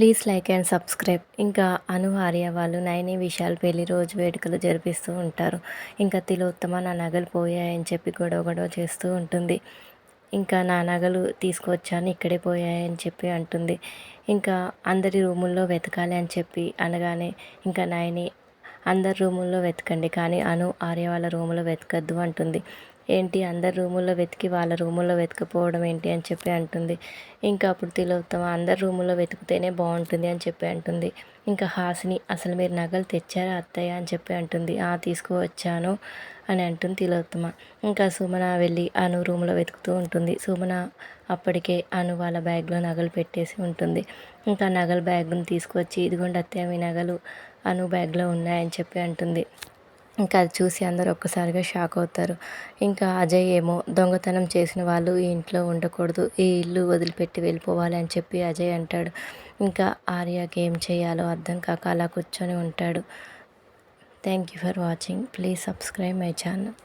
Please like and subscribe. ఇంకా అను ఆర్య వాళ్ళు నైని విశాల్ పెళ్ళి రోజు వేడుకలు జరిపిస్తూ ఉంటారు. ఇంకా తిలోత్తమ నా నగలు పోయాయని చెప్పి గొడవ గొడవ చేస్తూ ఉంటుంది. ఇంకా నా నగలు తీసుకొచ్చాను ఇక్కడే పోయాయని చెప్పి అంటుంది. ఇంకా అందరి రూముల్లో వెతకాలి అని చెప్పి అనగానే ఇంకా నైని అందరి రూముల్లో వెతకండి కానీ అను ఆర్య వాళ్ళ రూములో వెతకద్దు అంటుంది. ఏంటి అందరి రూముల్లో వెతికి వాళ్ళ రూముల్లో వెతకపోవడం ఏంటి అని చెప్పి అంటుంది. ఇంకా అప్పుడు తిలోత్తమ అందరి రూముల్లో వెతికితేనే బాగుంటుంది అని చెప్పి అంటుంది. ఇంకా హాసిని అసలు మీరు నగలు తెచ్చారా అత్తయ్య అని చెప్పి అంటుంది. ఆ తీసుకువచ్చాను అని అంటుంది తిలోత్తమ. ఇంకా సుమన వెళ్ళి అను రూమ్లో వెతుకుతూ ఉంటుంది. సుమన అప్పటికే అను వాళ్ళ బ్యాగ్లో నగలు పెట్టేసి ఉంటుంది. ఇంకా నగల బ్యాగ్ను తీసుకొచ్చి ఇదిగోండి అత్తయ్య మీ నగలు అను బ్యాగ్లో ఉన్నాయని చెప్పి అంటుంది. ఇంకా అది చూసి అందరూ ఒక్కసారిగా షాక్ అవుతారు. ఇంకా అజయ్ ఏమో దొంగతనం చేసిన వాళ్ళు ఈ ఇంట్లో ఉండకూడదు ఈ ఇల్లు వదిలిపెట్టి వెళ్ళిపోవాలి అని చెప్పి అజయ్ అంటాడు. ఇంకా ఆర్యాకి ఏం చేయాలో అర్థం కాక అలా కూర్చొని ఉంటాడు. Thank you for watching please subscribe my channel